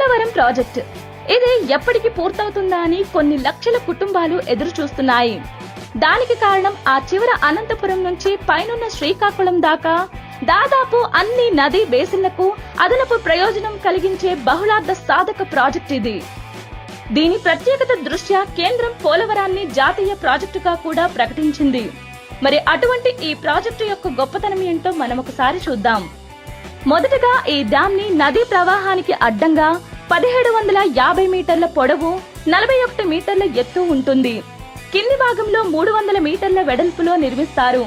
Polavaram project. ఇది ఎప్పటికి పూర్తవుతుందా అని కొన్ని లక్షల కుటుంబాలు ఎదురు చూస్తున్నాయి దానికి కారణం ఆ చివర అనంతపురం నుంచి పైనున్న శ్రీకాకుళం దాకా దాదాపు అన్ని నదీ బేసిన్లకు అదనపు ప్రయోజనం కలిగించే బహుళార్థ సాధక ప్రాజెక్ట్ ఇది. దీని ప్రత్యేకత దృష్ట్యా కేంద్రం పోలవరాన్ని జాతీయ ప్రాజెక్టుగా కూడా ప్రకటించింది. మరి అటువంటి ఈ ప్రాజెక్టు యొక్క గొప్పతనం ఏంటో మనం ఒకసారి చూద్దాం. మొదటగా ఈ డ్యామ్ని నదీ ప్రవాహానికి అడ్డంగా పదిహేడు వందల యాభై మీటర్ల పొడవు నలభై ఒకటి మీటర్ల ఎత్తు ఉంటుంది. కింది భాగంలో మూడు వందల మీటర్ల వెడల్పులో నిర్మిస్తారు.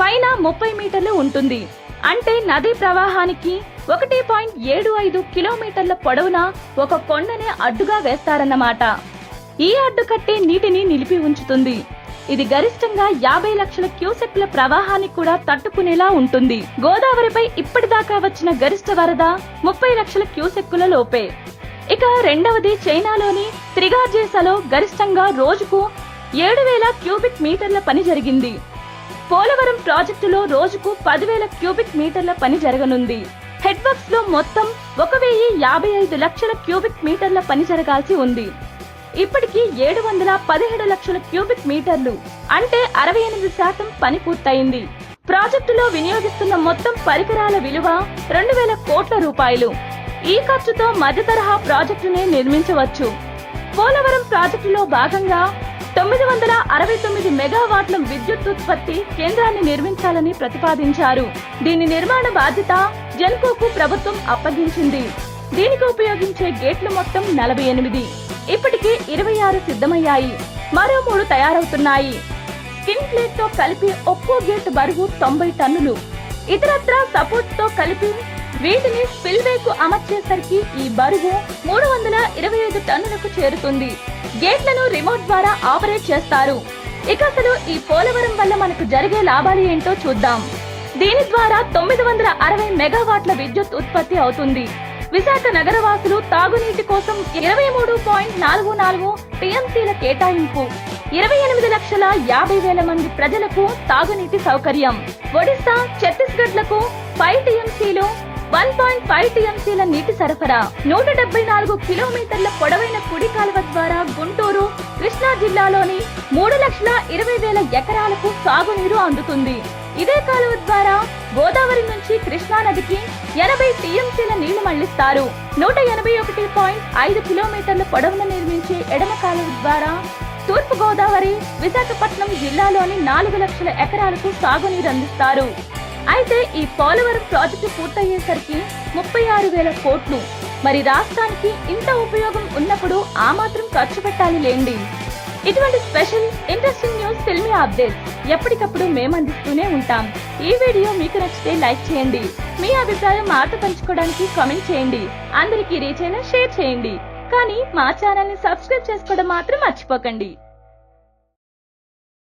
పైన ముప్పై మీటర్లు ఉంటుంది. అంటే నదీ ప్రవాహానికి ఒకటి పాయింట్ ఏడు ఐదు కిలోమీటర్ల పొడవున ఒక కొండనే అడ్డుగా వేస్తారన్నమాట. ఈ అడ్డుకట్టే నీటిని నిలిపి ఉంచుతుంది. ఇది గరిష్టంగా యాభై లక్షల క్యూసెక్ల ప్రవాహాన్ని కూడా తట్టుకునేలా ఉంటుంది. గోదావరిపై ఇప్పటిదాకా వచ్చిన గరిష్ట వరద ముప్పై లక్షల క్యూసెక్కుల లోపే. ఇక రెండవది చైనాలోని త్రిగార్జేసలో గరిష్టంగా రోజుకు ఏడు వేల క్యూబిక్ మీటర్ల పని జరిగింది. పోలవరం ప్రాజెక్టులో రోజుకు పదివేల క్యూబిక్ మీటర్ల పని జరగనుంది. హెడ్వర్క్స్లో మొత్తం ఒక వెయ్యి యాభై ఐదు లక్షల క్యూబిక్ మీటర్ల పని జరగాల్సి ఉంది. ఇప్పటికీ ఏడు వందల పదిహేడు లక్షల క్యూబిక్ మీటర్లు అంటే అరవై ఎనిమిది శాతం పని పూర్తయింది. ప్రాజెక్టులో వినియోగిస్తున్న మొత్తం పరికరాల విలువ రెండు వేల కోట్ల రూపాయలు. ఈ ఖర్చుతో మధ్య తరహా ప్రాజెక్టునే నిర్మించవచ్చు. పోలవరం ప్రాజెక్టులో భాగంగా తొమ్మిది వందల అరవై తొమ్మిది మెగావాట్ల విద్యుత్ ఉత్పత్తి కేంద్రాన్ని నిర్మించాలని ప్రతిపాదించారు. దీని నిర్మాణ బాధ్యత జెన్కోకు ప్రభుత్వం అప్పగించింది. దీనికి ఉపయోగించే గేట్లు మొత్తం నలభై ఎనిమిది. ఇప్పటికే ఇరవై ఆరు సిద్ధమయ్యాయి. మరో మూడు తయారవుతున్నాయి. స్కిన్ ప్లేట్తో కలిపి ఒక్కో గేట్ బరువు తొంభై టన్నులు. ఇతరత్ర సపోర్ట్తో కలిపి వీటిని స్పిల్వే కు అమర్చేసరికి ఈ బరువు మూడు వందల ఇరవై ఐదు టన్నులకు చేరుతుంది. గేట్లను రిమోట్ ద్వారా ఆపరేట్ చేస్తారు. ఇక అసలు ఈ పోలవరం వల్ల మనకు జరిగే లాభాలు ఏంటో చూద్దాం. దీని ద్వారా తొమ్మిది వందల అరవై మెగావాట్ల విద్యుత్ ఉత్పత్తి అవుతుంది. విశాఖ నగరవాసులు తాగునీటి కోసం ఇరవై మూడు పాయింట్ నాలుగు నాలుగు టీఎంసీల కేటాయింపు. ఇరవై ఎనిమిది లక్షల యాభై వేల మంది ప్రజలకు తాగునీటి సౌకర్యం. ఒడిశా ఛత్తీస్గఢ్లకు ఫైవ్ టీఎంసీలు వన్ పాయింట్ ఫైవ్ టీఎంసీల నీటి సరఫరా. నూట డెబ్బై నాలుగు కిలోమీటర్ల పొడవైన కుడి కాలువ ద్వారా గుంటూరు కృష్ణా జిల్లాలోని మూడు లక్షల ఇరవై వేల ఎకరాలకు సాగునీరు అందుతుంది. ఇదే కాలువ ద్వారా గోదావరి నుంచి కృష్ణా నదికి ఎనభై టీఎంసీల నీళ్ళు మళ్ళిస్తారు. నూట ఎనభై ఒకటి పాయింట్ ఐదు కిలోమీటర్ల పొడవున నిర్మించే ఎడమ కాలువ ద్వారా తూర్పు గోదావరి విశాఖపట్నం జిల్లాలోని నాలుగు లక్షల ఎకరాలకు సాగునీరు అందిస్తారు. అయితే ఈ పోలవరం ప్రాజెక్టు పూర్తయ్యేసరికి ముప్పై ఆరు వేల కోట్లు. మరి రాష్ట్రానికి ఇంత ఉపయోగం ఉన్నప్పుడు ఆ మాత్రం ఖర్చు పెట్టాలి లేండి. ఇటువంటి special interesting news filmy updates ఎప్పటికప్పుడు మేము అందిస్తూనే ఉంటాం. ఈ వీడియో మీకు నచ్చితే లైక్ చేయండి. మీ అభిప్రాయం మాతో పంచుకోవడానికి కామెంట్ చేయండి. అందరికీ రీచ్ అయినా షేర్ చేయండి. కానీ మా ఛానల్ని సబ్స్క్రైబ్ చేసుకోవడం మాత్రం మర్చిపోకండి.